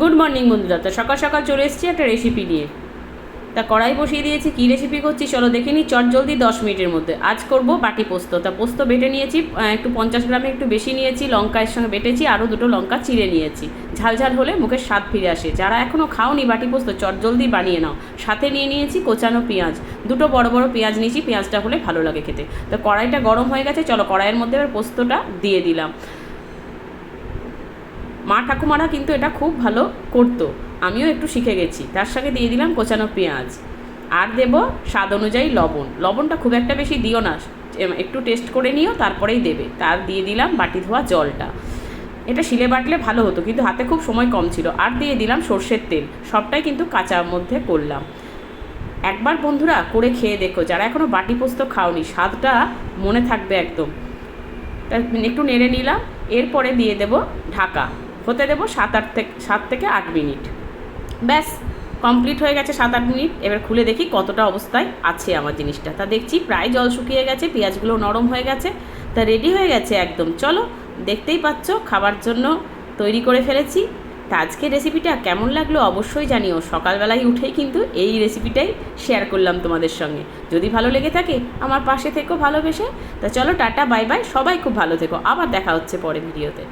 Good morning বন্ধুরা। তো সকাল সকাল চলে এসেছি একটা রেসিপি নিয়ে। তা কড়াই বসিয়ে দিয়েছি। কী রেসিপি করছি চলো দেখে নিই। চট জলদি দশ মিনিটের মধ্যে। আজ করব বাটি পোস্ত। তা পোস্ত বেটে নিয়েছি। একটু পঞ্চাশ গ্রামে একটু বেশি নিয়েছি। লঙ্কা এর সঙ্গে বেটেছি। আরও দুটো লঙ্কা চিড়ে নিয়েছি। ঝাল ঝাল হলে মুখের স্বাদ ফিরে আসে। যারা এখনও খাওনি বাটি পোস্ত, চট জলদি বানিয়ে নাও। সাথে নিয়ে নিয়েছি কোচানো পেঁয়াজ। দুটো বড় বড় পেঁয়াজ নিয়েছি। পেঁয়াজটা হলে ভালো লাগে খেতে। তো কড়াইটা গরম হয়ে গেছে। চলো কড়াইয়ের মধ্যে এবার পোস্তটা দিয়ে দিলাম। মা ঠাকুমারা কিন্তু এটা খুব ভালো করতো। আমিও একটু শিখে গেছি। তার সঙ্গে দিয়ে দিলাম কোচানো পেঁয়াজ। আর দেব স্বাদ অনুযায়ী লবণ। লবণটা খুব একটা বেশি দিও না। একটু টেস্ট করে নিও, তারপরেই দেবে। তার দিয়ে দিলাম বাটি ধোয়া জলটা। এটা শিলে বাটলে ভালো হতো, কিন্তু হাতে খুব সময় কম ছিল। আর দিয়ে দিলাম সর্ষের তেল। সবটাই কিন্তু কাঁচার মধ্যে করলাম। একবার বন্ধুরা করে খেয়ে দেখো। যারা এখনও বাটি পোস্ত খাওনি, স্বাদটা মনে থাকবে একদম। তা একটু নেড়ে নিলাম। এরপরে দিয়ে দেব ঢাকা। হতে দেবো সাত আট থেকে, সাত থেকে আট মিনিট। ব্যাস কমপ্লিট হয়ে গেছে সাত আট মিনিট। এবার খুলে দেখি কতটা অবস্থায় আছে আমার জিনিসটা। তা দেখছি প্রায় জল শুকিয়ে গেছে, পেঁয়াজগুলো নরম হয়ে গেছে। তা রেডি হয়ে গেছে একদম। চলো, দেখতেই পাচ্ছ, খাবার জন্য তৈরি করে ফেলেছি। তা আজকের রেসিপিটা কেমন লাগল অবশ্যই জানিও। সকালবেলায় উঠেই কিন্তু এই রেসিপিটাই শেয়ার করলাম তোমাদের সঙ্গে। যদি ভালো লেগে থাকে, আমার পাশে থেকো, ভালোবেসে। তা চলো, টাটা বাই বাই সবাই খুব ভালো থেকো। আবার দেখা হচ্ছে পরে ভিডিওতে